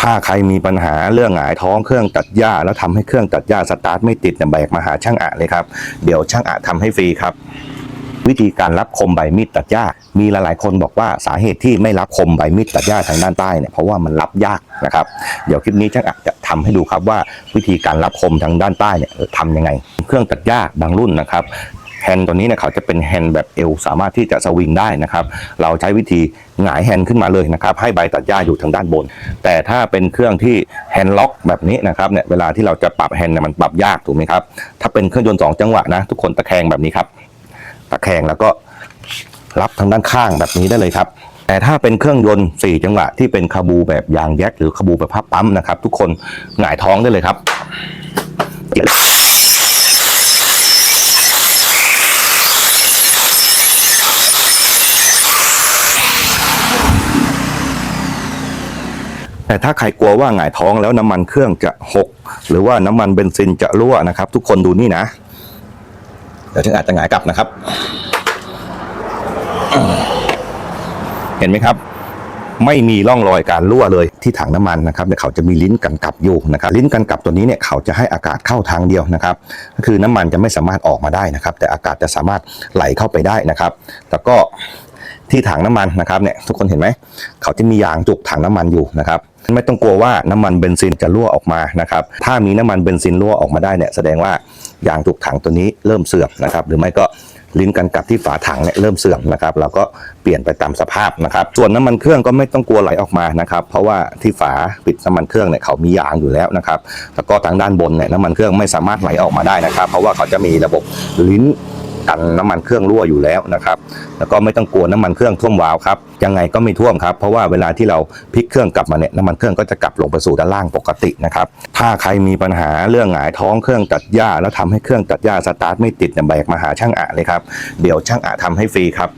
ถ้าใครมีปัญหาเรื่องหงายท้องเครื่องตัดหญ้า แล้วทำให้เครื่องตัดหญ้าสตาร์ทไม่ติดเนี่ยแบกมาหาช่างอะเลยครับ เดี๋ยวช่างอะทำให้ฟรีครับ วิธีการรับคมใบมีดตัดหญ้า มีหลายๆ คนบอกว่าสาเหตุที่ไม่รับคมใบมีดตัดหญ้าทางด้านใต้เนี่ยเพราะว่ามันรับยากนะครับ เดี๋ยวคลิปนี้ช่างอะจะทำให้ดูครับว่าวิธีการรับคมทางด้านใต้เนี่ยทำยังไง เครื่องตัดหญ้าบางรุ่นนะครับ แฮนด์ตัวนี้เนี่ยเขาจะเป็นแฮนด์แบบเอวสามารถที่จะสวิงได้นะครับ เราใช้วิธีหงายแฮนด์ขึ้นมาเลยนะครับ ให้ใบตัดหญ้าอยู่ทางด้านบน แต่ถ้าเป็นเครื่องที่แฮนด์ล็อกแบบนี้นะครับเนี่ยเวลาที่เราจะปรับแฮนด์เนี่ยมันปรับยากถูกไหมครับ ถ้าเป็นเครื่องยนต์สองจังหวะนะทุกคนตะแคงแบบนี้ครับ ตะแคงแล้วก็รับทางด้านข้างแบบนี้ได้เลยครับแต่ถ้าเป็นเครื่องยนต์ 4 จังหวะที่เป็นคาบูแบบยางแยกหรือคาบูแบบพับปั๊มนะครับ ทุกคนหงายท้องได้เลยครับ แต่ถ้าใครกลัวว่าหงายท้องแล้วน้ำมันเครื่องจะหก หรือว่าน้ำมันเบนซินจะรั่วนะครับ ทุกคนดูนี่นะเดี๋ยวฉันอาจจะหงายกลับนะครับ เห็นไหมครับ ไม่มีร่องรอยการรั่วเลยที่ถังน้ำมันนะครับเนี่ยเขาจะมีลิ้นกันกลับอยู่นะครับลิ้นกันกลับตัวนี้เนี่ยเขาจะให้อากาศเข้าทางเดียวนะครับ ก็คือน้ำมันจะไม่สามารถออกมาได้นะครับ แต่อากาศจะสามารถไหลเข้าไปได้นะครับ แล้วก็ ที่ถังน้ำมันนะครับเนี่ยทุกคนเห็นไหมเขาจะมียางจุกถังน้ำมันอยู่นะครับไม่ต้องกลัวว่าน้ำมันเบนซินจะรั่วออกมานะครับถ้ามีน้ำมันเบนซินรั่วออกมาได้เนี่ยแสดงว่ายางจุกถังตัวนี้เริ่มเสื่อมนะครับหรือไม่ก็ลิ้นกันกับที่ฝาถังเนี่ยเริ่มเสื่อมนะครับเราก็เปลี่ยนไปตามสภาพนะครับ ส่วนน้ำมันเครื่องก็ไม่ต้องกลัวไหลออกมานะครับ เพราะว่าที่ฝาปิดน้ำมันเครื่องเนี่ยเขามียางอยู่แล้วนะครับแล้วก็ทางด้านบนเนี่ยน้ำมันเครื่องไม่สามารถไหลออกมาได้นะครับ เพราะว่าเขาจะมีระบบลิ้น กันน้ำมันเครื่องรั่วอยู่แล้วนะครับ แล้วก็ไม่ต้องกลัวน้ำมันเครื่องท่วมวาล์วครับยังไงก็ไม่ท่วมครับเพราะว่าเวลาที่เราพลิกเครื่องกลับมาเนี่ยน้ำมันเครื่องก็จะกลับลงไปสู่ด้านล่างปกตินะครับถ้าใครมีปัญหาเรื่องหงายท้องเครื่องตัดหญ้า แล้วทำให้เครื่องตัดหญ้าสตาร์ทไม่ติดเนี่ยแบกมาหาช่างอะเลยครับเดี๋ยวช่างอะทำให้ฟรีครับ